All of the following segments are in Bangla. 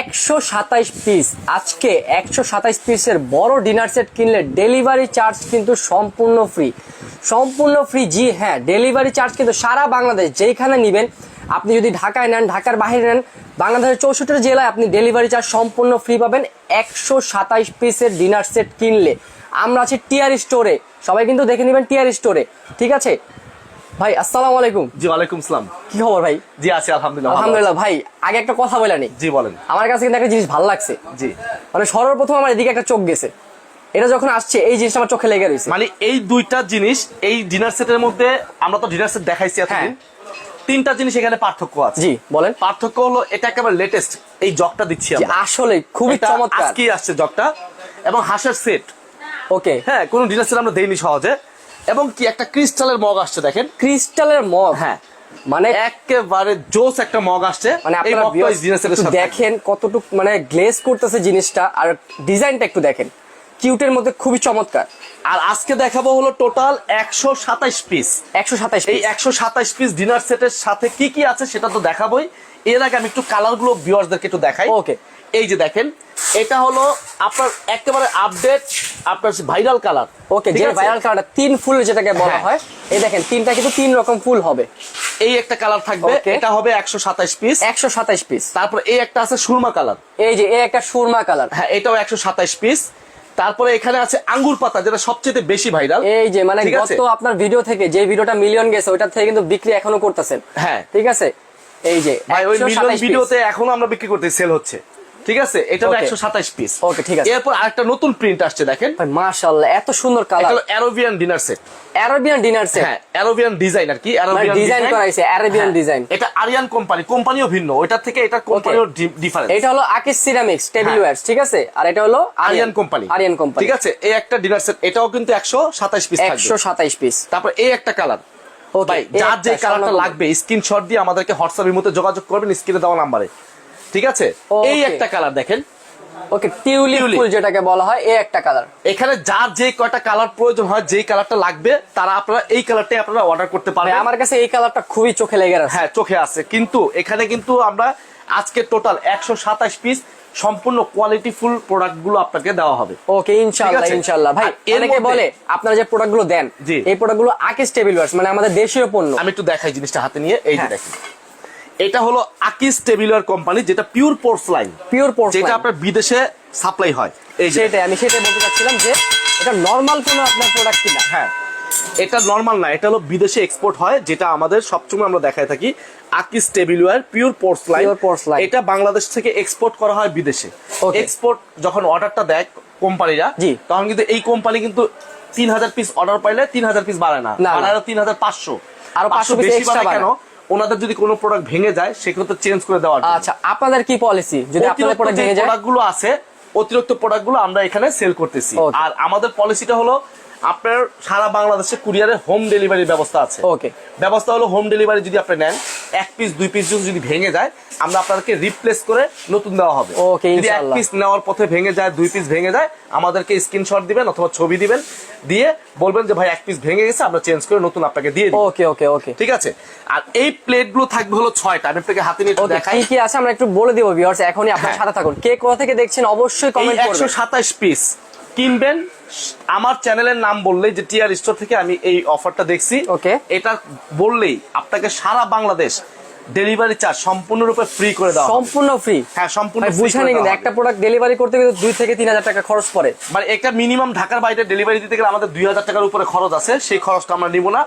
একশো সাতাইশ পিস আজকে একশো সাতাইশ পিসের বড় ডিনার সেট কিনলে ডেলিভারি চার্জ কিন্তু সম্পূর্ণ ফ্রি সম্পূর্ণ ফ্রি জি হ্যাঁ ডেলিভারি চার্জ কিন্তু সারা বাংলাদেশ যেখানে নেবেন, আপনি যদি ঢাকায় নেন, ঢাকার বাইরে নেন, বাংলাদেশের চৌষট্টি জেলায় আপনি ডেলিভারি চার্জ সম্পূর্ণ ফ্রি পাবেন একশো সাতাইশ পিসের ডিনার সেট কিনলে। আমরা আছি টিআর স্টোরে সবাই কিন্তু দেখে নেবেন টিআর স্টোরে ঠিক আছে? ভাই আসসালামু আলাইকুম। জি ওয়ালাইকুম সালাম। কি খবর ভাই? জি আছি আলহামদুলিল্লাহ আলহামদুলিল্লাহ ভাই আগে একটা কথা বলে নি। জি বলেন। আমার কাছে কিন্তু একটা জিনিস ভালো লাগছে। জি। মানে সর্বপ্রথম আমার এদিকে একটা চোখ গেছে। এটা যখন আসছে এই জিনিসটা আমার চোখে লেগে রয়েছে। মানে এই দুইটা জিনিস এই ডিনার সেটের মধ্যে আমরা তো ডিনার সেট দেখাইছি এতদিন। তিনটা জিনিস এখানে পার্থক্য আছে। জি বলেন। পার্থক্য হলো এটা একেবারে লেটেস্ট এই জগটা দিচ্ছি আমরা। আসলে খুবই চমৎকার। আজকেই আসছে জগটা। এবং হাঁসের সেট ওকে। হ্যাঁ কোন ডিনার সেট আমরা দেইনি সহজে। এবং কি একটা ক্রিস্টালের মগ আসছে দেখেন। ক্রিস্টালের মগ? হ্যাঁ। মানে একেবারে জোস একটা মগ আসছে। মানে আপনারা দেখেন কতটুকু মানে গ্লেজ করতেছে জিনিসটা আর ডিজাইনটা একটু দেখেন। কিউটের মধ্যে খুবই চমৎকার। আর আজকে দেখাবো হলো টোটাল একশো সাতাইশ পিস একশো সাতাইশ এই একশো সাতাইশ পিস ডিনার সেটের সাথে কি কি আছে সেটা তো দেখাবোই। এর আগে আমি একটু কালারগুলো ভিউয়ার্সদেরকে একটু দেখাই। ওকে এই যে দেখেন এটা হলো আপনার একেবারে আপডেট আপনার ভাইরাল কালার ওকে যে ভাইরাল কালারটা তিন ফুল যেটাকে বলা হ্যাঁ। হয় এই দেখেন তিনটা কিন্তু তিন রকম ফুল হবে। এই একটা কালার থাকবে এটা হবে একশো সাতাইশ পিস একশো সাতাইশ পিস তারপর এই একটা আছে সুরমা কালার এই যে এই একটা সুরমা কালার হ্যাঁ এটাও একশো সাতাইশ পিস তারপরে এখানে আছে আঙ্গুর পাতা যেটা সবচেয়ে বেশি ভাইরাল এই যে মানে গত আপনার ভিডিও থেকে যে ভিডিওটা মিলিয়ন গেছে ওইটার থেকে কিন্তু বিক্রি এখনও করতেছেন। হ্যাঁ। ঠিক আছে? এই যে ভাই ওই 127 মিলিয়ন। ভিডিওতে এখনও আমরা বিক্রি করতে সেল হচ্ছে। ঠিক আছে? এটা হলো. একশো সাতাইশ পিস Okay, ঠিক আছে। এরপর আরেকটা নতুন প্রিন্ট আসছে দেখেন। ভাই মাশাআল্লাহ এত সুন্দর কালার হলো Arabian dinner set Arabian dinner set হ্যাঁ অ্যারোবিয়ান ডিজাইন আর কি অ্যারোবিয়ান ডিজাইন করা হয়েছে অ্যারাবিয়ান ডিজাইন এটা আরিয়ান কোম্পানি কোম্পানিও ভিন্ন ওটার থেকে এটা কোম্পানিও ডিফারেন্স এটা হলো আকিস সিরামিক্স টেবিল। ওয়্যারস ঠিক আছে? আর এটা হলো আরিয়ান কোম্পানি আরিয়ান কোম্পানি ঠিক আছে এই একটা ডিনার সেট এটাও কিন্তু একশো সাতাইশ পিস থাকবে। 127 পিস তারপর এই একটা কালার ওকে ভাই যার যে কালারটা লাগবে স্ক্রিনশট দিয়ে আমাদেরকে হোয়াটসঅ্যাপের মধ্যে যোগাযোগ করবেন স্ক্রিনে দেওয়া নাম্বারে ঠিক আছে? এই একটা কালার দেখেন। ওকে টিউলিপ ফুল যেটাকে বলা হয় এই একটা কালার এখানে যার যে কয়টা কালার প্রয়োজন হয় যেই কালারটা লাগবে তারা আপনারা এই কালারটাই আপনারা অর্ডার করতে পারবেন। আমার কাছে এই কালারটা খুবই চোখে লেগে আছে। হ্যাঁ চোখে আছে। কিন্তু এখানে কিন্তু আমরা আজকে টোটাল একশো সাতাশ পিস সম্পূর্ণ কোয়ালিটি ফুল প্রোডাক্টগুলো আপনাকে দেওয়া হবে। ওকে ইনশাআল্লাহ? ইনশাআল্লাহ। ভাই অনেকে বলে আপনারা যে প্রোডাক্টগুলো দেন। এই প্রোডাক্টগুলো আকিস টেবিল মানে আমাদের দেশীয় পণ্য। আমি একটু দেখাই জিনিসটা হাতে নিয়ে এই যে হ্যাঁ। দেখেন। এটা হলো আকিস টেবিলার কোম্পানি যেটা পিওর পোর্সলাইন পিওর পোর্স যেটা আপনার বিদেশে সাপ্লাই হয় এই যে সেটাই আমি সেটাই বলতে চাচ্ছিলাম যে এটা নরমাল কোনো আপনার প্রোডাক্ট কিনা হ্যাঁ এটা নর্মাল না এটা হলো বিদেশে এক্সপোর্ট হয় যেটা আমাদের সবসময় আমরা দেখায় থাকি আকিস টেবিলওয়্যার পিওর পোর্সলাইন porcelain। এটা বাংলাদেশ থেকে এক্সপোর্ট করা হয় বিদেশে. এক্সপোর্ট যখন অর্ডারটা দেয় কোম্পানিরা জি। তখন কিন্তু এই কোম্পানি কিন্তু তিন হাজার পিস অর্ডার পাইলে তিন হাজার পিস বাড়ায় না। বাড়ায় তিন হাজার পাঁচশো আরও 500 piece বেশি বাড়ায় কেন। ওনাদের যদি কোনো প্রোডাক্ট ভেঙে যায় সেক্ষেত্রে চেঞ্জ করে দেওয়া আচ্ছা আপনাদের কি পলিসি যদি আপনাদের প্রোডাক্ট ভেঙে যায়? প্রোডাক্টগুলো আছে অতিরিক্ত প্রোডাক্টগুলো আমরা এখানে সেল করতেছি। আর আমাদের পলিসিটা হলো আপনার সারা বাংলাদেশে কুরিয়ারে হোম ডেলিভারির ব্যবস্থা আছে। ওকে ব্যবস্থা হলো হোম ডেলিভারি যদি আপনি নেন এক পিস দুই পিস যদি ভেঙে যায় আমরা আপনাদেরকে রিপ্লেস করে নতুন দেওয়া হবে। Okay, যদি এক পিস নেওয়ার পথে ভেঙে যায় দুই পিস ভেঙে যায় আমাদেরকে স্ক্রিনশট দিবেন অথবা ছবি দিবেন দিয়ে বলবেন যে ভাই এক পিস ভেঙে গেছে আমরা চেঞ্জ করে নতুন আপনাকে দিয়ে দিই ওকে ওকে ওকে ঠিক আছে? আর এই প্লেটগুলো থাকবে হলো ছয়টা। আমি আপনাকে হাতে নিয়ে দেখাই। কি কি আছে আমরা একটু বলে দিব ভিউয়ার্স এখনই আপনার হ্যাঁ। সাথে থাকুন। কে কোথা থেকে দেখছেন অবশ্যই কমেন্ট করবেন। সাতাশ পিস কিনবেন আমার চ্যানেলের নাম বললেই যে টিআর স্টোর থেকে আমি এই অফারটা দেখছি। ওকে এটা বললেই আপনাকে সারা বাংলাদেশ ডেলিভারি চার্জ সম্পূর্ণরূপে ফ্রি করে হবে। সম্পূর্ণ ফ্রি হ্যাঁ সম্পূর্ণ free কিন্তু একটা প্রোডাক্ট ডেলিভারি করতে কিন্তু দুই থেকে তিন হাজার টাকা খরচ পড়ে। মানে একটা মিনিমাম ঢাকার বাইরে ডেলিভারি দিতে গেলে আমাদের দুই হাজার টাকার উপরে খরচ আছে সেই খরচটা আমরা নিব না।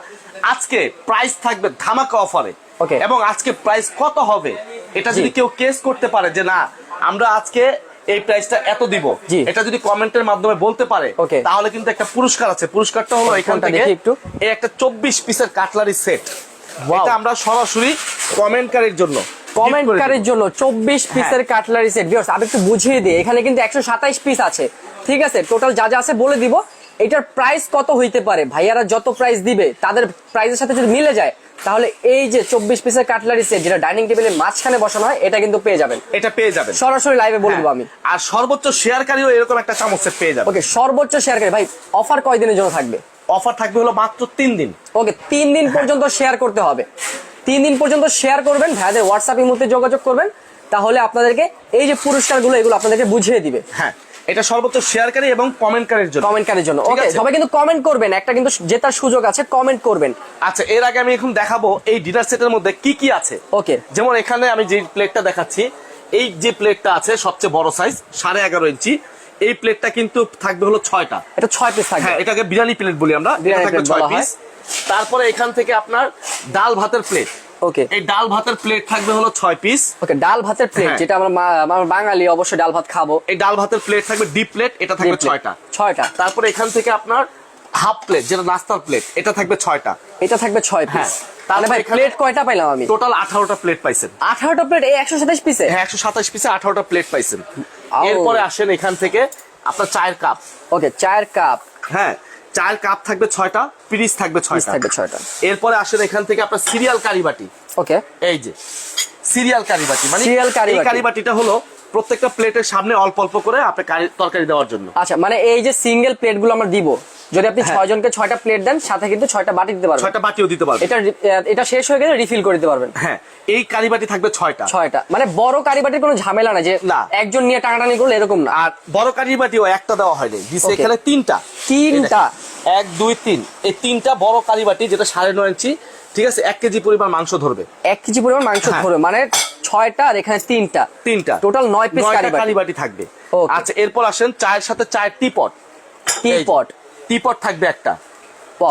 আজকে প্রাইস থাকবে ধামাকা অফারে Okay. এবং আজকে প্রাইস কত হবে? এটা যদি কেউ কেস করতে পারে যে না আমরা আজকে এই প্রাইসটা এত দিব। এটা যদি কমেন্টের মাধ্যমে বলতে পারে তাহলে কিন্তু একটা পুরস্কার আছে। পুরস্কারটা হলো এখান থেকে একটু? এই একটা চব্বিশ পিসের কাটলারি সেট এটা আমরা সরাসরি কমেন্টকারীর জন্য। কমেন্টকারীর জন্য চব্বিশ। পিসের কাটলারি সেট ভিউয়ার্স আমি একটু বুঝিয়ে দিই। এখানে কিন্তু একশো সাতাইশ পিস আছে। ঠিক আছে? টোটাল যা যা আছে বলে দিব। এটার প্রাইস কত হইতে পারে? ভাইয়ারা যত প্রাইস দিবে তাদের প্রাইসের সাথে যদি মিলে যায় তাহলে এই যে চব্বিশ পিসের কাটলারি সেট যেটা ডাইনিং টেবিলের মাঝখানে বসানো হয় এটা কিন্তু পেয়ে যাবেন। এটা পেয়ে যাবেন। সরাসরি লাইভে বলে দেবো আমি। আর সর্বোচ্চ শেয়ারকারীও এরকম একটা চামচ সেট পেয়ে যাবে ওকে সর্বোচ্চ শেয়ারকারী ভাই অফার কয়দিনের জন্য থাকবে? অফার থাকবে হলো মাত্র তিন দিন। ওকে তিন দিন পর্যন্ত শেয়ার করতে হবে। তিন দিন পর্যন্ত শেয়ার করবেন ভাইয়াদের হোয়াটসঅ্যাপ মধ্যে যোগাযোগ করবেন তাহলে আপনাদেরকে এই যে পুরস্কারগুলো এগুলো আপনাদেরকে বুঝিয়ে দিবে। হ্যাঁ। এটা সর্বোচ্চ শেয়ারকারী এবং কমেন্টকারীর জন্য। কমেন্টকারীর জন্য। ওকে? সবাই কিন্তু কমেন্ট করবেন। একটা কিন্তু জেতার সুযোগ আছে কমেন্ট করবেন। আচ্ছা এর আগে আমি এখন দেখাবো এই ডিনার সেটের মধ্যে কি কি আছে। ওকে যেমন এখানে আমি যে প্লেটটা দেখাচ্ছি এই যে প্লেটটা আছে সবচেয়ে বড় সাইজ সাড়ে এগারো ইঞ্চি এই প্লেটটা কিন্তু থাকবে হলো ছয়টা। এটা ছয় পিস থাকবে। হ্যাঁ এটাকে বিরিয়ানি প্লেট বলি আমরা। বিরিয়ানি থাকবে ছয় পিস তারপরে এখান থেকে আপনার ডাল ভাতের প্লেট ওকে এই ডাল ভাতের প্লেট থাকবে হলো ছয় পিস ওকে ডাল ভাতের প্লেট হ্যাঁ। যেটা আমরা আমরা বাঙালি অবশ্যই ডাল ভাত খাব। এই ডাল ভাতের প্লেট থাকবে ডিপ প্লেট এটা থাকবে। ছয়টা। ছয়টা। তারপরে এখান থেকে আপনার হাফ প্লেট যেটা নাস্তার প্লেট এটা থাকবে ছয়টা। এটা থাকবে ছয় পিস হ্যাঁ। তাহলে ভাই প্লেট কয়টা পাইলাম আমি? টোটাল আঠারোটা প্লেট পাইছেন। আঠারোটা প্লেট এই একশো সাতাশ পিসে হ্যাঁ একশো সাতাশ পিসে আঠারোটা প্লেট পাইছেন। এরপরে আসেন এখান থেকে আপনার চায়ের কাপ ওকে চায়ের কাপ হ্যাঁ। চায়ের কাপ থাকবে ছয়টা পিরিস থাকবে ছয়টা। থাকবে ছয়টা। এরপরে আসেন এখান থেকে আপনার সিরিয়াল কারিবাটি। ওকে। এই যে সিরিয়াল কারিবাটি। মানে সিরিয়াল। কারিবাটিটা হলো প্রত্যেকটা প্লেটের সামনে অল্প অল্প করে আপনি তরকারি দেওয়ার জন্য। আচ্ছা মানে এই যে সিঙ্গেল প্লেটগুলো আমরা দিব যদি আপনি হ্যাঁ। ছয় জনকে ছয়টা প্লেট দেন সাথে কিন্তু ছয়টা বাটি দিতে পারবেন। ছয়টা বাটিও দিতে পারবে এটা এটা শেষ হয়ে গেলে রিফিল করে দিতে পারবেন। হ্যাঁ এই কারিবাটি থাকবে ছয়টা। ছয়টা। মানে বড় কারিবাটির কোনো ঝামেলা না যে না। একজন নিয়ে টানাটানি করলে এরকম না। আর বড় কারিবাটিও একটা দেওয়া হয়নি। দিছে এখানে তিনটা। তিনটা? এক দুই তিন। এই তিনটা বড় কারিবাটি যেটা সাড়ে নয় ইঞ্চি ঠিক আছে এক কেজি পরিমাণ মাংস ধরবে। এক কেজি পরিমাণ মাংস ধরবে। মানে ছয়টা আর এখানে তিনটা। তিনটা। টোটাল নয় পিস কারিবাটি থাকবে। আচ্ছা এরপর আসেন চায়ের সাথে চায়ের টিপট। তিন পট টিপট থাকবে একটা।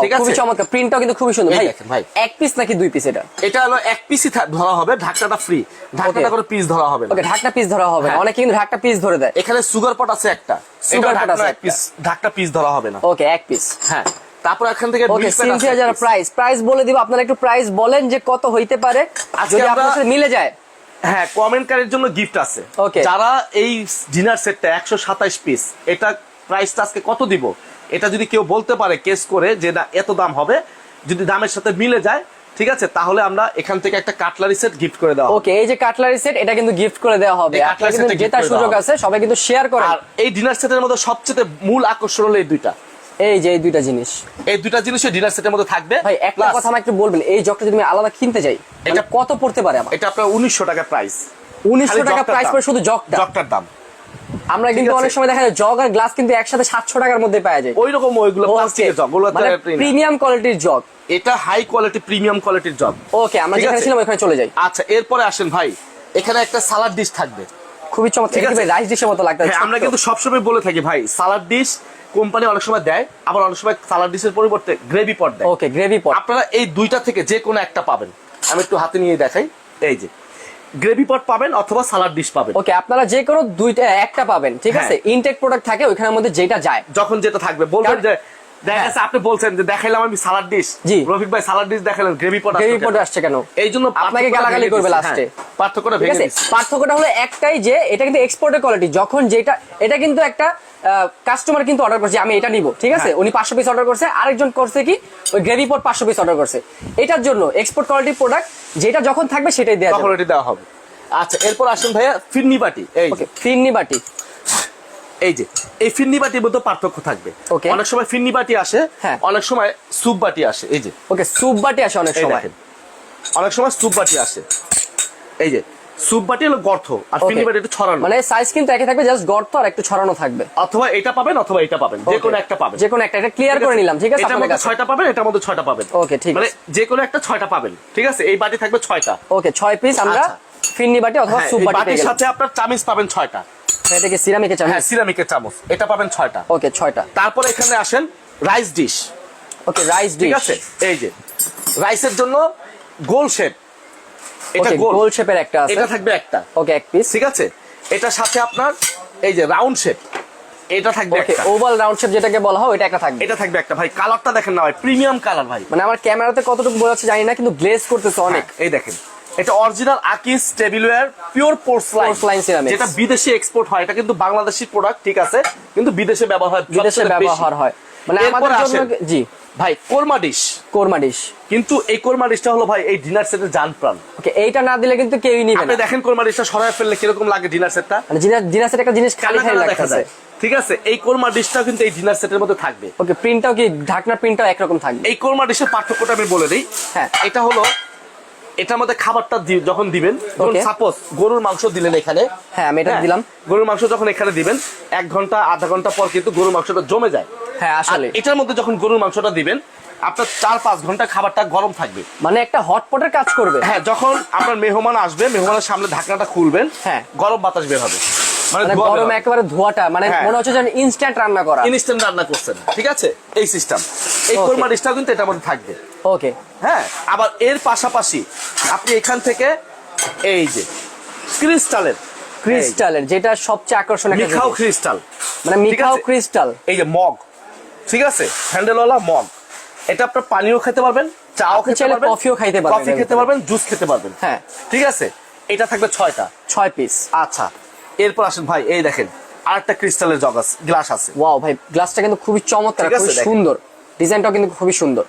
ঠিক আছে? খুবই চমৎকার। প্রিন্টটাও কিন্তু খুবই সুন্দর। ভাই ভাই। এক পিস নাকি দুই পিস এটা? এটা হলো এক পিসই ধরা হবে ঢাকনাটা ফ্রি ঢাকনাটা করে পিস ধরা হবে ওকে ঢাকনা পিস ধরা হবে না। হ্যাঁ। অনেকে কিন্তু ঢাকনা পিস ধরে দেয়। এখানে সুগার পট আছে একটা। সুগার পট আছে আছে একটা। পিস ঢাকনা পিস ধরা হবে না। ওকে এক পিস হ্যাঁ। তারপর এখান থেকে ওকে যারা প্রাইস প্রাইস বলে দিব আপনারা একটু প্রাইস বলেন যে কত হইতে পারে। যদি মিলে যায়। হ্যাঁ কমেন্টকারীর জন্য গিফট আছে। যারা এই ডিনার সেটটা একশো সাতাইশ পিস এটা প্রাইসটা আজকে কত দিব? এটা যদি কেউ বলতে পারে কেস করে যে না এত দাম হবে। যদি দামের সাথে মিলে যায় ঠিক আছে? তাহলে আমরা এখান থেকে একটা কাটলারি সেট গিফট করে দেওয়া ওকে এই যে কাটলারি সেট এটা কিন্তু গিফট করে দেওয়া হবে। এই আপনারা cutlery কিন্তু set টা gift জেতার সুযোগ আছে সবাই কিন্তু শেয়ার করেন। আর এই ডিনার সেটের মধ্যে সবচেয়ে মূল আকর্ষণ হলো এই দুইটা। এই যে এই দুইটা জিনিস। এই দুইটা জিনিসই ডিনার সেটের মধ্যে থাকবে ভাই একটা কথা আমাকে একটু বলবেন এই জগটা যদি আমি আলাদা কিনতে যাই এটা কত পড়তে পারে আমার? এটা আপনার উনিশশো টাকা প্রাইস উনিশশো টাকা প্রাইস পড়ে শুধু জগটা? জগটার দাম। আমরা কিন্তু অনেক সময় দেখা যায় জগ আর গ্লাস কিন্তু একসাথে সাতশো টাকার মধ্যে পাওয়া যায়। ওই রকম ওইগুলো প্লাস্টিকের জগ ওগুলো মানে প্রিমিয়াম কোয়ালিটির জগ। এটা হাই কোয়ালিটি প্রিমিয়াম কোয়ালিটির জগ। ওকে আমরা যেখানে ছিলাম ওখানে চলে যাই। আচ্ছা এরপরে আসেন ভাই এখানে একটা সালাড ডিশ থাকবে। খুবই চমৎকার ঠিক আছে। রাইস ডিশের মতো লাগবে হ্যাঁ আমরা কিন্তু সবসময় বলে থাকি ভাই সালাড ডিশ কোম্পানি অনেক সময় দেয় আবার অনেক সময় সালাড ডিশের পরিবর্তে গ্রেভি পট দেয়। ওকে গ্রেভি পট আপনারা এই দুইটা থেকে যে কোনো একটা পাবেন। আমি একটু হাতে নিয়ে দেখাই। এই যে গ্রেভি পট পাবেন অথবা সালাড ডিশ পাবেন। ওকে আপনারা যে কোনো দুইটা একটা পাবেন ঠিক হ্যাঁ। আছে? ইনটেক প্রোডাক্ট থাকে ওইখানের মধ্যে যেটা যায়। যখন যেটা থাকবে বলবেন যে দেখা হ্যাঁ। গেছে আপনি বলছেন যে দেখাইলাম আমি সালাড ডিশ জি। রফিক ভাই সালাড ডিশ দেখালেন গ্রেভি পট গ্রেভি পট আসছে কেন? এই জন্য আপনাকে গালাগালি করবে লাস্টে হ্যাঁ, পার্থক্যটা ভেঙে পার্থক্যটা হলো একটাই যে এটা কিন্তু এক্সপোর্টের কোয়ালিটি যখন যেটা এটা কিন্তু একটা কাস্টমার কিন্তু অর্ডার করছে আমি এটা নিব। ঠিক আছে? হ্যাঁ। উনি পাঁচশো পিস অর্ডার করছে আরেকজন করছে কি ওই গ্রেভি পট পাঁচশো পিস অর্ডার করছে। এটার জন্য এক্সপোর্ট কোয়ালিটির প্রোডাক্ট যেটা যখন থাকবে সেটাই দেওয়া তখন দেওয়া হবে। আচ্ছা এরপর আসেন ভাইয়া ফিরনি বাটি এই ফিরনি বাটি। এই যে এই ফিরনি বাটির মধ্যে পার্থক্য থাকবে. অনেক সময় ফিরনি বাটি আসে হ্যাঁ। অনেক সময় স্যুপ বাটি আসে এই যে। ওকে স্যুপ বাটি আসে অনেক সময়। অনেক সময় স্যুপ বাটি আসে। এই যে স্যুপ বাটি হলো গর্ত আর. ফিরনি বাটি একটু ছড়ানো। মানে সাইজ কিন্তু একই থাকবে জাস্ট গর্ত আর একটু ছড়ানো থাকবে। অথবা এটা পাবেন অথবা এটা পাবেন যে কোনো একটা পাবেন। যে কোনো একটা এটা ক্লিয়ার করে নিলাম ঠিক আছে এটার মধ্যে ছয়টা পাবেন এটার মধ্যে ছয়টা পাবেন। Okay, ঠিক মানে। যে কোনো একটা ছয়টা পাবেন ঠিক আছে? এই বাটি থাকবে ছয়টা। ওকে ছয় পিস আমরা আচ্ছা। ফিরনি বাটি অথবা হ্যাঁ, স্যুপ বাটি বাটির সাথে আপনার চামিচ পাবেন ছয়টা। এটা কি সিরামিকের চামচ। হ্যাঁ সিরামিকের চামচ। এটা পাবেন ছয়টা। ওকে ছয়টা। তারপর এখানে আসেন রাইস ডিশ। ওকে রাইস ঠিক আছে? এই যে রাইসের জন্য গোল শেপ। এটা গোল। গোল শেপের একটা আছে। এটা থাকবে একটা। ওকে এক পিস ঠিক আছে? এটার সাথে আপনার এই যে রাউন্ড শেপ এটা থাকবে একটা। ওভাল রাউন্ড শেপ যেটাকে বলা হয় ওটা একটা থাকবে। এটা থাকবে একটা। ভাই কালারটা দেখেন না ভাই প্রিমিয়াম কালার ভাই। মানে আমার ক্যামেরাতে কতটুকু বোঝা যাচ্ছে জানি না কিন্তু গ্লেজ করতেছে অনেক। হ্যাঁ, এই দেখেন। এটা অরিজিনাল আকিস tableware pure porcelain Porcelain ceramics। যেটা বিদেশে এক্সপোর্ট হয় এটা কিন্তু বাংলাদেশি প্রোডাক্ট ঠিক আছে? কিন্তু বিদেশে ব্যবহার হয় বিদেশে ব্যবহার হয়। মানে আমাদের জন্য জি। ভাই কোরমা ডিশ কোরমা ডিশ কিন্তু এই কোরমা ডিশটা হলো ভাই এই ডিনার সেটের জান প্রাণ। ওকে এইটা না দিলে কিন্তু কেউই নিবে আপনি দেখেন কোরমা ডিশটা সরায় ফেললে কীরকম লাগে ডিনার সেটটা মানে জিনার জিনার সেট একটা জিনিস খালি খালি লাগতেছে। যায়। ঠিক আছে এই কোরমা ডিশটাও কিন্তু এই ডিনার সেটের মধ্যে থাকবে। ওকে প্রিন্টটাও কি ঢাকনার প্রিন্টটাও একরকম থাকবে? এই কোরমা ডিশের পার্থক্যটা আমি বলে দিই। হ্যাঁ। এটা হলো এটার মধ্যে খাবারটা যখন দিবেন. সাপোজ গরুর মাংস দিলেন এখানে হ্যাঁ আমি এটা দিলাম। গরুর মাংস যখন এখানে দিবেন এক ঘণ্টা আধা ঘণ্টা পর কিন্তু গরুর মাংসটা জমে যায়। হ্যাঁ আসলে। এটার মধ্যে যখন গরুর মাংসটা দিবেন আপনার চার পাঁচ ঘণ্টা খাবারটা গরম থাকবে। মানে একটা হটপটের কাজ করবে? হ্যাঁ যখন আপনার মেহমান আসবে মেহমানের সামনে ঢাকনাটা খুলবেন হ্যাঁ। গরম বাতাস বের হবে। মানে মানে গরমে। একেবারে ধোয়াটা মানে হ্যাঁ। মনে হচ্ছে যেন ইনস্ট্যান্ট রান্না করা। ইনস্ট্যান্ট রান্না করছেন ঠিক আছে? এই সিস্টেম এই কোরমা ডিশটাও কিন্তু এটার মধ্যে থাকবে। ওকে হ্যাঁ আবার এর পাশাপাশি আপনি এখান থেকে এই যে ক্রিস্টালের ক্রিস্টালের যেটা সবচেয়ে আকর্ষণীয় একটা মিখাও ক্রিস্টাল। মানে মিখাও ক্রিস্টাল। এই যে মগ। ঠিক আছে? হ্যান্ডেলওয়ালা মগ। এটা আপনার পানিও খেতে পারবেন চাও খেতে পারবেন কফিও খাইতে পারবেন কফি খেতে পারবেন জুস খেতে পারবেন। হ্যাঁ। ঠিক আছে? এটা থাকবে ছয়টা। ছয় পিস আচ্ছা। এরপর আসেন ভাই এই দেখেন আরেকটা ক্রিস্টালের জগ আছে গ্লাস আছে। ওয়াও ভাই গ্লাসটা কিন্তু খুবই চমৎকার দেখেন। সুন্দর। ডিজাইনটাও কিন্তু খুবই সুন্দর।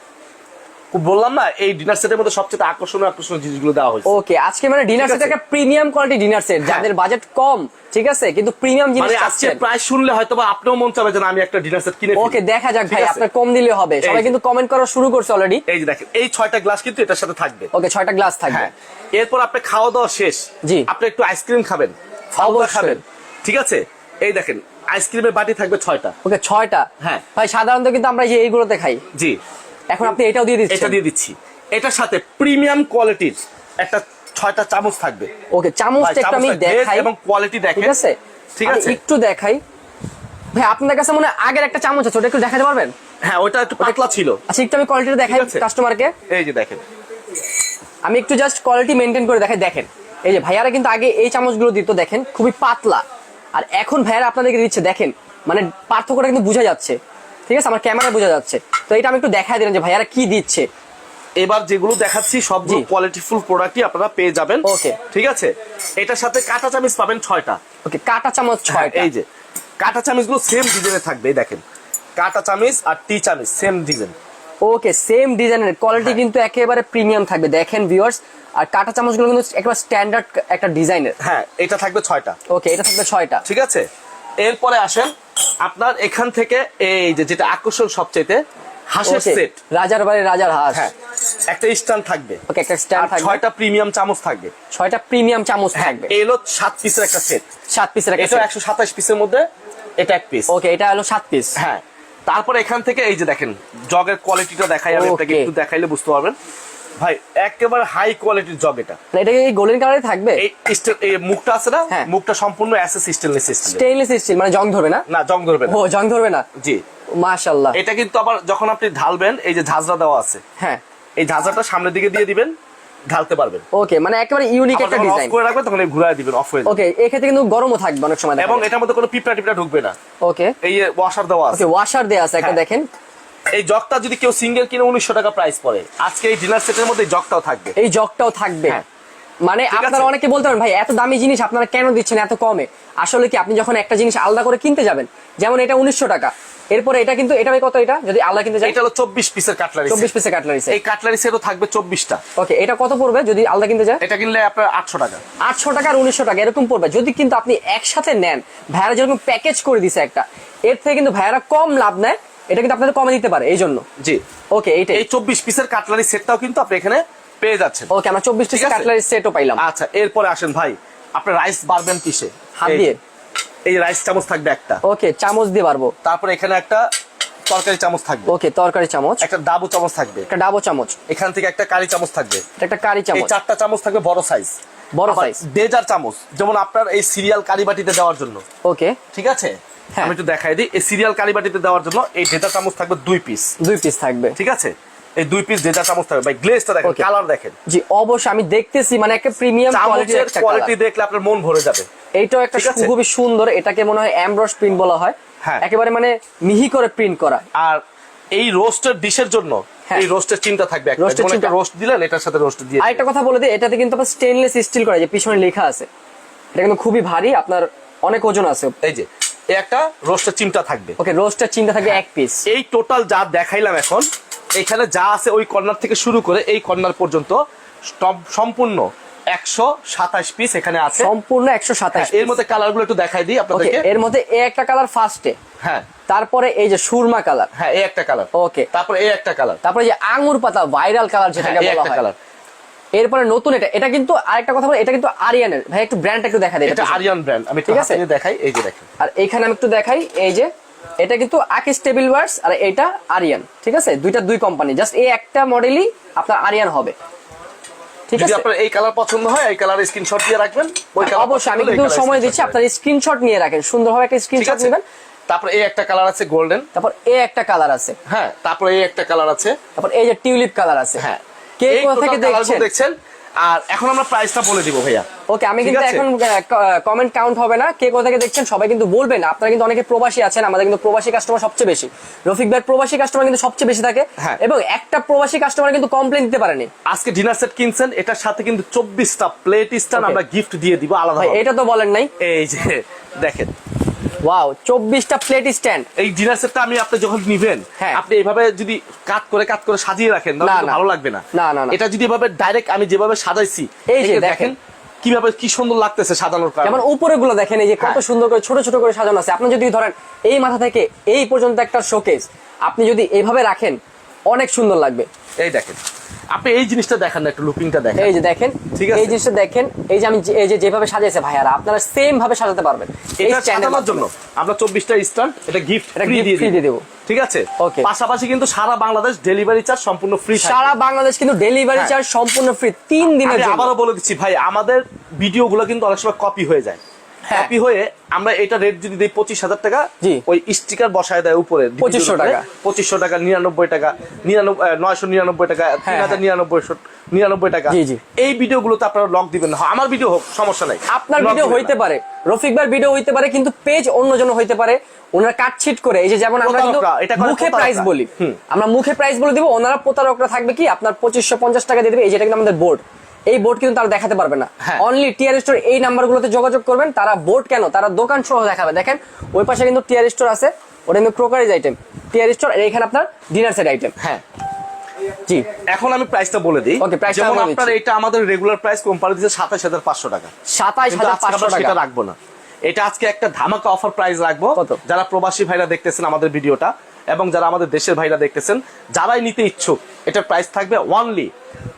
বললাম না এই ডিনার সেটের মধ্যে সবচেয়ে আকর্ষণীয় আকর্ষণীয় জিনিসগুলো দেওয়া হয়েছে। ওকে আজকে মানে ডিনার সেট একটা প্রিমিয়াম কোয়ালিটি ডিনার সেট। যাদের বাজেট কম ঠিক আছে? কিন্তু প্রিমিয়াম জিনিস মানে আজকে প্রায় শুনলে হয়তো বা আপনিও মন চাবে যে আমি একটা ডিনার সেট কিনে ওকে দেখা যাক ভাই? আপনার কম দিলে হবে। সবাই কিন্তু কমেন্ট করা শুরু করছে অলরেডি এই যে দেখেন এই ছয়টা গ্লাস কিন্তু এটার সাথে থাকবে। ওকে ছয়টা গ্লাস থাকবে। হ্যাঁ। এরপর আপনি খাওয়া দাওয়া শেষ। জি। আপনি একটু আইসক্রিম খাবেন। ফালুদা অবশ্যই। খাবেন। ঠিক আছে? এই দেখেন আইসক্রিমের বাটি থাকবে ছয়টা। ওকে ছয়টা? হ্যাঁ। ভাই সাধারণত কিন্তু আমরা যে এইগুলোতে খাই। জি। এখন আপনি এটাও দিয়ে এটা দিচ্ছেন দিয়ে দিচ্ছি। এটার সাথে প্রিমিয়াম কোয়ালিটির একটা ছয়টা চামচ থাকবে। ওকে চামচটা একটু আমি দেখাই। এবং কোয়ালিটি দেখেন। ঠিক আছে? ঠিক আছে? একটু দেখাই। ভাই আপনার কাছে মনে হয় আগের একটা চামচ আছে ওটা একটু দেখাতে পারবেন? হ্যাঁ ওটা একটু পাতলা ছিল। আচ্ছা একটু আমি কোয়ালিটিটা দেখাই কাস্টমারকে এই যে দেখেন। আমি একটু জাস্ট কোয়ালিটি মেনটেন করে দেখাই দেখেন। এই যে ভাইয়ারা কিন্তু আগে এই চামচগুলো দিত দেখেন খুবই পাতলা। আর এখন ভাইয়ারা আপনাদেরকে দিচ্ছে দেখেন মানে পার্থক্যটা কিন্তু বোঝা যাচ্ছে। ঠিক আছে? আমার ক্যামেরা বোঝা যাচ্ছে। তো এটা আমি একটু দেখাই দিলাম যে ভাইয়ারা কি দিচ্ছে। এবার যেগুলো দেখাচ্ছি সবগুলো। কোয়ালিটিফুল প্রোডাক্টই আপনারা পেয়ে যাবেন। ওকে। ঠিক আছে? এটার সাথে কাঁটা চামিচ পাবেন ছয়টা। ওকে কাটা চামচ হ্যাঁ, ছয়টা। এই যে। কাঁটা চামিচগুলো সেম ডিজাইনে থাকবে দেখেন। কাঁটা চামিচ আর টি চামিচ সেম ডিজাইন ওকে সেম ডিজাইনের কোয়ালিটি কিন্তু একেবারে প্রিমিয়াম থাকবে। দেখেন ভিউয়ার্স আর কাটা চামচগুলো কিন্তু একেবারে স্ট্যান্ডার্ড একটা ডিজাইনের হ্যাঁ এটা থাকবে ছয়টা। ওকে এটা থাকবে ছয়টা। ঠিক আছে? এরপরে আসেন আপনার এখান থেকে এই যে যেটা আকর্ষণ সবচেয়ে হাঁসের সেট রাজার বাড়ি রাজার হাঁস। হ্যাঁ একটা স্ট্যান্ড থাকবে। ওকে একটা স্ট্যান্ড থাকবে। ছয়টা প্রিমিয়াম চামচ থাকবে। ছয়টা প্রিমিয়াম চামচ হ্যাঁ থাকবে। এই হলো সাত পিসের একটা সেট সাত পিসের একটা এটা। একশো সাতাশ পিসের মধ্যে এটা এক পিস ওকে এটা হলো সাত পিস হ্যাঁ তারপর এখান থেকে এই যে দেখেন জগের কোয়ালিটিটা দেখাই আমি আপনাকে একটু দেখাইলে বুঝতে পারবেন। ভাই একেবারে হাই কোয়ালিটির জগ এটা। এটা কি গোল্ডেন কালারে থাকবে? এই মুখটা আছে না? হ্যাঁ। মুখটা সম্পূর্ণ অ্যাসেস স্টেনলেস স্টিল স্টেইনলেস স্টিল মানে জং ধরবে না? না জং ধরবে না। ও জং ধরবে না? জি। মাশাআল্লাহ। এটা কিন্তু আবার যখন আপনি ঢালবেন এই যে ঝাঁঝরা দেওয়া আছে হ্যাঁ। এই ঝাঁঝরাটা সামনের দিকে দিয়ে দিবেন। ঢালতে পারবেন। ওকে মানে একেবারে ইউনিক একটা ডিজাইন করে রাখবেন তখন এই ঘুরায় দিবেন অফ হয়ে যাবে। ওকে এক্ষেত্রে কিন্তু গরমও থাকবে অনেক সময় এবং এটার মধ্যে কোনো পিঁপড়া টিপড়া ঢুকবে না। ওকে এই ওয়াশার দেওয়া আছে। ওকে ওয়াশার দেয়া আছে একটা হ্যাঁ। দেখেন। এই জগটা যদি কেউ সিঙ্গেল কিনে উনিশশো টাকা প্রাইস পড়ে আজকে এই ডিনার সেটের মধ্যে এই জগটাও থাকবে। এই জগটাও থাকবে। হ্যাঁ। মানে আপনারা অনেকে বলতে পারেন ভাই এত দামি জিনিস আপনারা কেন দিচ্ছেন এত কমে? আসলে কি আপনি যখন একটা জিনিস আলাদা করে কিনতে যাবেন যেমন এটা উনিশশো টাকা এরপরে এটা কিন্তু এটা কত এটা? যদি আলাদা কিনতে যাই এটা হলো চব্বিশ পিসের কাটলারি চব্বিশ পিসে কাটলারি এই কাটলারি সেটও থাকবে চব্বিশটা। ওকে এটা কত পড়বে যদি আলাদা কিনতে যায় এটা কিনলে আপনার আটশো টাকা। আটশো টাকা আর উনিশশো টাকা এরকম পড়বে। যদি কিন্তু আপনি একসাথে নেন ভাইয়ারা যেরকম প্যাকেজ করে দিছে একটা এর থেকে কিন্তু ভাইয়ারা কম লাভ নেয় এটা কিন্তু আপনাদের কমে দিতে পারে এই জন্য। জি। ওকে এইটাই। এই চব্বিশ পিসের কাটলারি সেটটাও কিন্তু আপনি এখানে পেয়ে যাচ্ছেন। ওকে আমরা চব্বিশ পিসের পিসে আছে। কাটলারি সেটও পাইলাম। আচ্ছা এরপরে আসেন ভাই আপনি রাইস বাড়বেন কিসে? হাত দিয়ে। এই রাইস চামচ থাকবে একটা। ওকে চামচ দিয়ে পারব তারপরে এখানে একটা তরকারি চামচ থাকবে। ওকে তরকারি চামচ। একটা ডাবু চামচ থাকবে। একটা ডাবো চামচ। এখান থেকে একটা কারি চামচ থাকবে। একটা কারি চামচ। এই চারটা চামচ থাকবে বড় সাইজ বড় সাইজ ডেজার চামচ যেমন আপনার এই সিরিয়াল কারি বাটিতে দেওয়ার জন্য। ওকে ঠিক আছে? হ্যাঁ। আমি একটু দেখাই দিই। এই সিরিয়াল কারি বাটিতে দেওয়ার জন্য এই ডেজার চামচ থাকবে দুই পিস দুই পিস থাকবে। ঠিক আছে? এই দুই পিস চামচ থাকবে। ভাই গ্লেজটা দেখেন কালার দেখেন। জি অবশ্যই আমি দেখতেছি মানে একটা প্রিমিয়াম চামচের কোয়ালিটি দেখলে আপনার মন ভরে যাবে। এইটাও একটা খুবই সুন্দর এটাকে মনে হয় প্রিন্ট বলা হয়। হ্যাঁ। একেবারে মানে মিহি করে প্রিন্ট করা। আর এই রোস্টের ডিশের জন্য হ্যাঁ। এই রোস্টের চিন্তা থাকবে একটা। রোস্ট দিলেন এটার সাথে রোস্ট দিয়ে আরেকটা কথা বলে দিই এটাতে কিন্তু আপনার স্টেনলেস স্টিল করা যে পিছনে লেখা আছে। এটা কিন্তু খুবই ভারী আপনার অনেক ওজন আছে। এই যে একটা রোস্টের চিমটা থাকবে। ওকে রোস্টার চিন্তা থাকবে হ্যাঁ। এক পিস এই টোটাল যা দেখাইলাম এখন এখানে যা আছে ওই কর্নার থেকে শুরু করে এই কর্নার পর্যন্ত সম্পূর্ণ একশো সাতাশ পিস এখানে আছে। সম্পূর্ণ একশো সাতাশ এর মধ্যে কালারগুলো একটু দেখাই দিই আপনাদেরকে। এর মধ্যে এ একটা কালার ফার্স্টে হ্যাঁ। তারপরে এই যে সুরমা কালার হ্যাঁ এই একটা কালার ওকে তারপরে এই একটা কালার তারপরে যে আঙ্গুর পাতা ভাইরাল কালার যেটাকে হ্যাঁ, বলা হয়। কালার এরপরে নতুন এটা এটা কিন্তু আরেকটা কথা বলে এটা কিন্তু আরিয়ানের। ভাই একটু ব্র্যান্ড একটু দেখা দেয় এটা আরিয়ান ব্র্যান্ড আমি ঠিক? আছে? দেখাই এই যে দেখেন। আর এইখানে আমি একটু দেখাই এই যে এটা কিন্তু আকিস টেবিল ওয়ার্স আর এটা আরিয়ান ঠিক আছে? দুইটা দুই কোম্পানি জাস্ট এই একটা মডেলই আপনার আরিয়ান হবে। ঠিক আছে? আপনার এই কালার পছন্দ হয় এই কালার স্ক্রিনশট দিয়ে রাখবেন ওই কালার অবশ্যই আমি কিন্তু সময় দিচ্ছি আপনার স্ক্রিনশট নিয়ে রাখেন সুন্দরভাবে একটা স্ক্রিনশট নেবেন। তারপর এই একটা কালার আছে গোল্ডেন তারপর এই একটা কালার আছে। হ্যাঁ তারপর এই একটা কালার আছে। তারপর এই যে টিউলিপ কালার আছে। হ্যাঁ। কে কোথা থেকে দেখছেন? আর এখন আমরা প্রাইসটা বলে দিব ভাইয়া। ওকে আমি কিন্তু এখন কমেন্ট কাউন্ট হবে না। কে কোথা থেকে দেখছেন সবাই কিন্তু বলবেন। আপনারা কিন্তু অনেকে প্রবাসী আছেন আমাদের কিন্তু প্রবাসী কাস্টমার সবচেয়ে বেশি। রফিক ভাই প্রবাসী কাস্টমার কিন্তু সবচেয়ে বেশি থাকে। হ্যাঁ। এবং একটা প্রবাসী কাস্টমার কিন্তু কমপ্লেন দিতে পারেনি। আজকে ডিনার সেট কিনছেন এটার সাথে কিন্তু চব্বিশটা প্লেট Okay. আমরা গিফট দিয়ে দিব আলাদা ভাই এটা তো বলেন নাই। এই যে দেখেন। ওয়াও চব্বিশটা প্লেট স্ট্যান্ড এই ডিনার সেটটা আমি আপনি যখন নিবেন হ্যাঁ। আপনি এইভাবে যদি কাট করে কাট করে সাজিয়ে রাখেন ভালো লাগবে না না, না। এটা যদি এভাবে ডাইরেক্ট আমি যেভাবে সাজাইছি এই যে দেখেন। কীভাবে কি সুন্দর লাগতেছে সাজানোর যেমন কারণে উপরে গুলো দেখেন এই যে কত হ্যাঁ। সুন্দর করে ছোট ছোট করে সাজানো আছে আপনি যদি ধরেন এই মাথা থেকে এই পর্যন্ত একটা শোকেস আপনি যদি এইভাবে রাখেন অনেক সুন্দর লাগবে। এই দেখেন। আপনি এই জিনিসটা দেখেন না একটু লুকিংটা দেখেন। এই যে দেখেন ঠিক আছে। এই জিনিসটা দেখেন এই যে আমি এই যে যেভাবে সাজিয়েছে ভাইয়ারা আপনারা সেম ভাবে সাজাতে পারবেন। এই সাজানোর জন্য আমরা চব্বিশটা স্ট্যান্ড এটা গিফট এটা ফ্রি দিয়ে দিব। ঠিক আছে? ওকে পাশাপাশি কিন্তু সারা বাংলাদেশ ডেলিভারি চার্জ সম্পূর্ণ ফ্রি সারা বাংলাদেশ কিন্তু ডেলিভারি হ্যাঁ। চার্জ সম্পূর্ণ ফ্রি তিন দিনের জন্য। আবারও বলে দিচ্ছি ভাই আমাদের ভিডিওগুলো কিন্তু অনেক সময় কপি হয়ে যায়। কপি হয়ে আমরা এটা রেট যদি দিই পঁচিশ হাজার টাকা। ওই স্টিকার বসায় দেয় উপরে 2500 টাকা। পঁচিশশো টাকা নিরানব্বই টাকা নিরানব্বই নয়শো নিরানব্বই টাকা তিন হাজার হ্যাঁ। নিরানব্বই নিরানব্বই টাকা। এই ভিডিওগুলোতে আপনারা লক দিবেন না আমার ভিডিও হোক সমস্যা নাই আপনার ভিডিও হইতে পারে রফিক ভাই ভিডিও হইতে পারে কিন্তু পেজ অন্য জন হইতে পারে ওনারা কাটছিট করে এই যে যেমন আমরা কিন্তু এটা মুখে প্রাইস বলি। আমরা মুখে প্রাইস বলে দিব ওনারা প্রতারকরা থাকবে কি আপনার পঁচিশশো পঞ্চাশ টাকা দিয়ে দেবে এই যেটা কিন্তু আমাদের বোর্ড এই বোর্ড কিন্তু তারা দেখাতে পারবে না। অনলি টিআর স্টোর এই নাম্বারগুলোতে যোগাযোগ করবেন তারা বোর্ড কেন? তারা দোকান সহ দেখাবে। দেখেন ওই পাশে কিন্তু টিআর স্টোর আছে ওটা কিন্তু ক্রোকারিজ আইটেম টিআর স্টোর আর এখানে আপনার ডিনার সেট আইটেম হ্যাঁ। জি। এখন আমি প্রাইসটা বলে দিই। Price যেমন আপনার এটা আমাদের রেগুলার প্রাইস কোম্পানি দিচ্ছে সাতাশ হাজার পাঁচশো টাকা। সাতাইশ কিন্তু হাজার আজকে পাঁচশো আমরা সেটা টাকা। রাখব না। এটা আজকে একটা ধামাকা অফার প্রাইস রাখব? যারা প্রবাসী ভাইরা দেখতেছেন আমাদের ভিডিওটা এবং যারা আমাদের দেশের ভাইরা দেখতেছেন যারাই নিতে ইচ্ছুক এটার প্রাইস থাকবে ওয়ানলি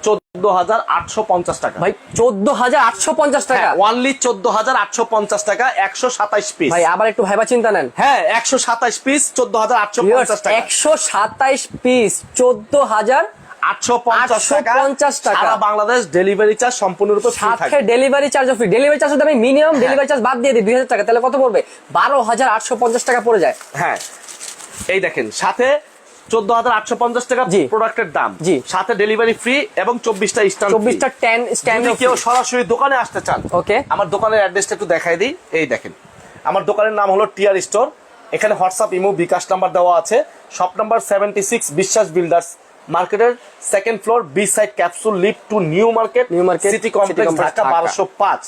চোদ্দ হাজার আটশো পঞ্চাশ টাকা। ভাই চোদ্দ হাজার আটশো পঞ্চাশ টাকা? ওয়ানলি চোদ্দ হাজার আটশো পঞ্চাশ টাকা একশো সাতাইশ পিস ভাই আবার একটু ভাইবা চিন্তা নেন। হ্যাঁ একশো সাতাইশ পিস চোদ্দ হাজার আটশো পঞ্চাশ টাকা। একশো সাতাইশ পিস চোদ্দ হাজার আটশো পঞ্চাশ টাকা 850 টাকা। বাংলাদেশ ডেলিভারি চার্জ সম্পূর্ণরূপে সাথে delivery charge free delivery charge আমি মিনিমাম ডেলিভারি চার্জ বাদ দিয়ে দিই দুই হাজার টাকা তাহলে কত পড়বে? বারো হাজার আটশো পঞ্চাশ টাকা পড়ে যায়। হ্যাঁ। এই দেখেন সাথে চোদ্দ হাজার আটশো পঞ্চাশ টাকা। প্রোডাক্টের দাম জি। সাথে ডেলিভারি ফ্রি এবং চব্বিশটা স্ট্যান্ড চব্বিশটা টেন স্ট্যান্ড কেউ সরাসরি দোকানে আসতে চান Okay. আমার দোকানের অ্যাড্রেসটা একটু দেখাই দিই এই দেখেন আমার দোকানের নাম হলো টিয়ার স্টোর এখানে হোয়াটসঅ্যাপ ইমো বিকাশ নাম্বার দেওয়া আছে shop number seventy six Biswas builders মার্কেটের second floor B side capsule lift two New Market New Market, City Complex Dhaka. বারোশো পাঁচ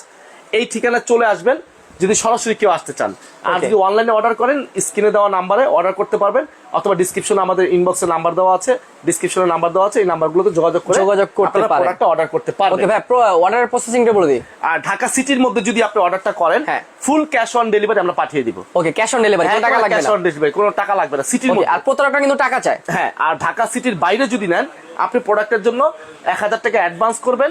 এই ঠিকানা চলে আসবেন যদি সরাসরি কেউ আসতে চান। আর যদি অনলাইনে অর্ডার করেন স্ক্রিনে দেওয়া নাম্বারে অর্ডার করতে পারবেন অথবা ডিসক্রিপশনে আমাদের ইনবক্সে নাম্বার দেওয়া আছে। ডিসক্রিপশনে নাম্বার দেওয়া আছে এই নাম্বারগুলোতে যোগাযোগ করে যোগাযোগ করতে পারেন। প্রোডাক্টটা অর্ডার করতে পারবেন। ওকে ভাই অর্ডার প্রসেসিংটা বলে দিই। আর ঢাকা সিটির মধ্যে যদি আপনি অর্ডারটা করেন হ্যাঁ। ফুল ক্যাশ অন ডেলিভারি আমরা পাঠিয়ে দিব। ওকে ক্যাশ অন ডেলিভারি টাকা লাগবে না। ক্যাশ অন ডেলিভারি কোনো টাকা লাগবে না সিটির মধ্যে। আর প্রত্যেকটা কিন্তু টাকা চায়। হ্যাঁ আর ঢাকা সিটির বাইরে যদি নেন আপনি প্রোডাক্টের জন্য এক হাজার টাকা অ্যাডভান্স করবেন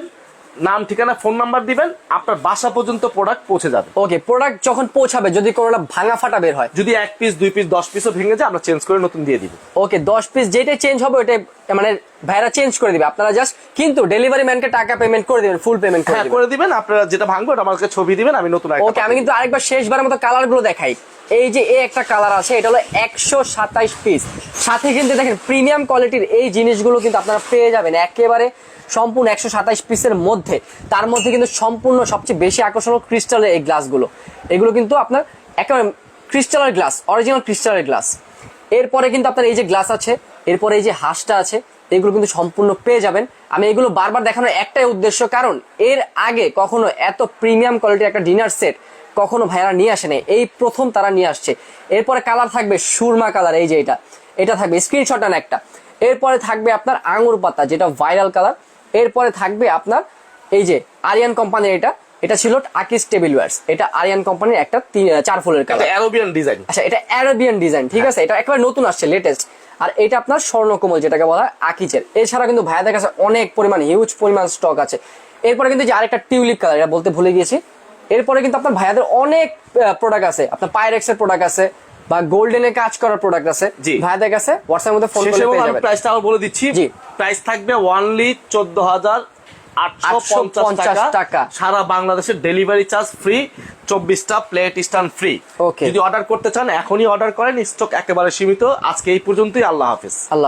নাম ঠিকানা ফোন নাম্বার দিবেন আপনার বাসা পর্যন্ত প্রোডাক্ট পৌঁছে যাবে। ওকে প্রোডাক্ট যখন পৌঁছাবে যদি কোনোটা ভাঙা ফাটা বের হয়? যদি এক পিস দুই পিস দশ পিসও ভেঙে যায় আমরা চেঞ্জ করে নতুন দিয়ে দিব। ওকে দশ পিস যেটাই চেঞ্জ হবে ওটাই মানে ভাইরা চেঞ্জ করে দিবে। আপনারা জাস্ট কিন্তু ডেলিভারি ম্যানকে টাকা পেমেন্ট করে দিবেন ফুল পেমেন্ট করে হ্যাঁ করে দিবেন। আপনারা যেটা ভাঙবো আমাকে ছবি দিবেন আমি নতুন ওকে আমি কিন্তু আরেকবার শেষবারের মতো কালারগুলো দেখাই। এই যে এই একটা কালার আছে এটা হলো একশো সাতাইশ পিস সাথে কিন্তু দেখেন প্রিমিয়াম কোয়ালিটির এই জিনিসগুলো কিন্তু আপনারা পেয়ে যাবেন একেবারে সম্পূর্ণ একশো সাতাইশ পিসের মধ্যে। তার মধ্যে কিন্তু সম্পূর্ণ সবচেয়ে বেশি আকর্ষণীয় ক্রিস্টালের এই গ্লাসগুলো এগুলো কিন্তু আপনার একেবারে ক্রিস্টালের গ্লাস অরিজিনাল ক্রিস্টালের গ্লাস এরপরে কিন্তু আপনার এই যে গ্লাস আছে এরপরে এই যে হাঁসটা আছে, এগুলো কিন্তু সম্পূর্ণ পেয়ে যাবেন। আমি এগুলো বারবার দেখানোর একটাই উদ্দেশ্য, কারণ এর আগে কখনো এত প্রিমিয়াম কোয়ালিটির একটা ডিনার সেট কখনো ভাইয়ারা নিয়ে আসে নাই। এই প্রথম তারা নিয়ে আসছে। এরপরে কালার থাকবে সুরমা কালার, এই যে এটা। এটা থাকবে স্ক্রিনশট আন একটা। এরপরে থাকবে আপনার আঙুর পাতা, যেটা ভাইরাল কালার এরপরে থাকবে আপনার এই যে আরিয়ান কোম্পানির এটা। এটা ছিল আকিস টেবিল ওয়ার্স এটা আরিয়ান কোম্পানির একটা চার ফুলের কালার অ্যারোবিয়ান ডিজাইন আচ্ছা এটা অ্যারাবিয়ান ডিজাইন ঠিক আছে? এটা একেবারে নতুন আসছে লেটেস্ট আর এটা আপনার স্বর্ণকমল যেটাকে বলা হয় আকিজের এছাড়া কিন্তু ভাইয়াদের কাছে অনেক পরিমাণ হিউজ পরিমাণ স্টক আছে। এরপরে কিন্তু যে আরেকটা টিউলিপ কালার এটা বলতে ভুলে গিয়েছি। এরপরে কিন্তু আপনার ভাইয়াদের অনেক প্রোডাক্ট আছে। আপনার পাইরেক্সের প্রোডাক্ট আছে বা গোল্ডেনের কাজ করার প্রোডাক্ট আছে। জি। ভাইয়াদের কাছে হোয়াটসঅ্যাপের মধ্যে ফোন করে পেয়ে আমি যাবেন। প্রাইসটা আবার বলে দিচ্ছি। জি। প্রাইস থাকবে ওয়ানলি চোদ্দ হাজার আটশো পঞ্চাশ 850 টাকা। টাকা। সারা বাংলাদেশের ডেলিভারি চার্জ ফ্রি চব্বিশটা প্লেট স্ট্যান্ড ফ্রি যদি অর্ডার করতে চান এখনই অর্ডার করেন স্টক একেবারে সীমিত। আজকে এই পর্যন্তই আল্লাহ হাফিজ। আল্লাহ